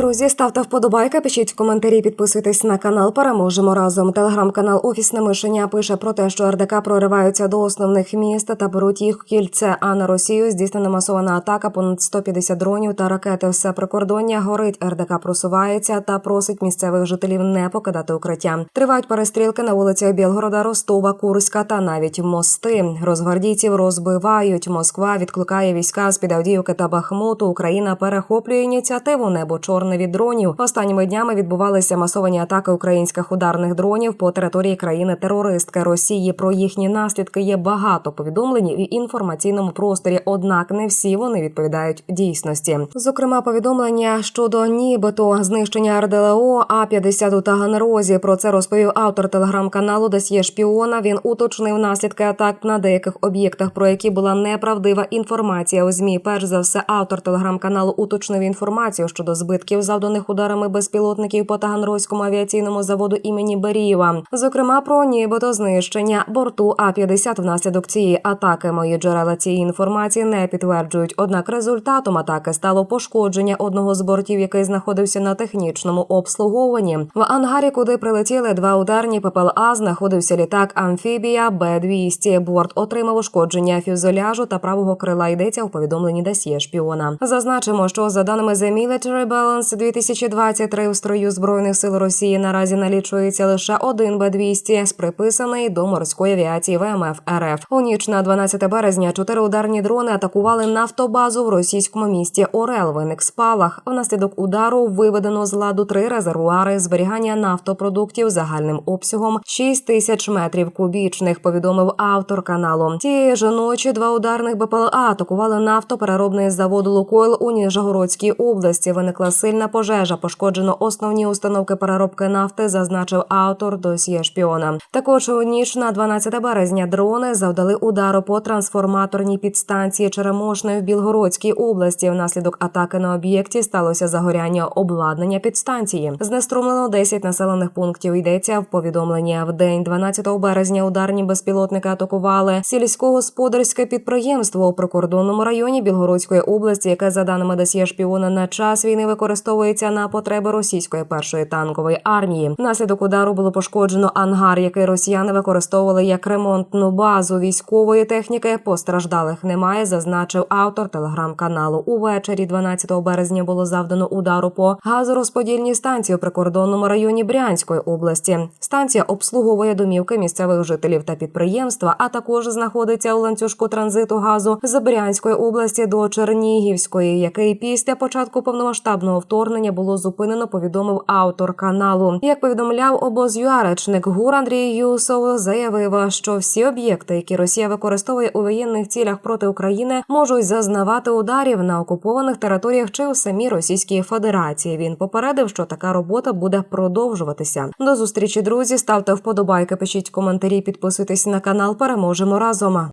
Друзі, ставте вподобайки, пишіть в коментарі, підписуйтесь на канал. Переможемо разом. Телеграм-канал Офісне мишеня пише про те, що РДК прориваються до основних міст та беруть їх кільце. А на Росію здійснена масована атака. Понад 150 дронів та ракети. Все прикордоння горить. РДК просувається та просить місцевих жителів не покидати укриття. Тривають перестрілки на вулицях Білгорода, Ростова, Курська та навіть мости. Розгвардійців розбивають. Москва відкликає війська з під Авдіївки та Бахмуту. Україна перехоплює ініціативу небо чорне від дронів. Останніми днями відбувалися масовані атаки українських ударних дронів по території країни терористки Росії. Про їхні наслідки є багато повідомлень в інформаційному просторі. Однак не всі вони відповідають дійсності. Зокрема, повідомлення щодо нібито знищення РДЛО А 50 у Таганрозі. Про це розповів автор телеграм-каналу Досьє шпіона. Він уточнив наслідки атак на деяких об'єктах, про які була неправдива інформація у змі. Перш за все, автор телеграм-каналу уточнив інформацію щодо збитків, завданих ударами безпілотників по Таганрозькому авіаційному заводу імені Берієва. Зокрема, про нібито знищення борту А 50 внаслідок цієї атаки. Мої джерела цієї інформації не підтверджують. Однак результатом атаки стало пошкодження одного з бортів, який знаходився на технічному обслуговуванні. В ангарі, куди прилетіли два ударні ППЛА, знаходився літак Амфібія Б 200 Борт отримав ушкодження фюзеляжу та правого крила. Йдеться у повідомленні Досьє шпіона. Зазначимо, що за даними The Military Balance 2023 в строю збройних сил Росії наразі налічується лише один Б-200, приписаний до морської авіації ВМФ РФ. У ніч на 12 березня чотири ударні дрони атакували нафтобазу в російському місті Орел. Виник спалах. Внаслідок удару виведено з ладу три резервуари зберігання нафтопродуктів загальним обсягом 6 тисяч метрів кубічних. Повідомив автор каналу. Тієї ж ночі два ударних БПЛА атакували нафтопереробний завод Лукойл у Ніжегородській області. Виникла сильна пожежа. Пошкоджено основні установки переробки нафти, зазначив автор досьє шпіона. Також у ніч на 12 березня дрони завдали удару по трансформаторній підстанції Черемошної в Білгородській області. Внаслідок атаки на об'єкті сталося загоряння обладнання підстанції. Знеструмлено 10 населених пунктів. Йдеться в повідомленні. В день 12 березня ударні безпілотники атакували сільськогосподарське підприємство у прикордонному районі Білгородської області, яке за даними досьє шпіона на час війни використовується на потреби російської першої танкової армії. Внаслідок удару було пошкоджено ангар, який росіяни використовували як ремонтну базу військової техніки. Постраждалих немає, зазначив автор телеграм-каналу. Увечері 12 березня було завдано удару по газорозподільній станції у прикордонному районі Брянської області. Станція обслуговує домівки місцевих жителів та підприємства, а також знаходиться у ланцюжку транзиту газу з Брянської області до Чернігівської, який після початку повномасштабного вторгнення було зупинено. Повідомив автор каналу. Як повідомляв обоз речник ГУР Андрій Юсов, заявив, що всі об'єкти, які Росія використовує у воєнних цілях проти України, можуть зазнавати ударів на окупованих територіях чи у самій Російській Федерації. Він попередив, що така робота буде продовжуватися. До зустрічі, друзі. Ставте вподобайки, пишіть коментарі, підписуйтесь на канал. Переможемо разом.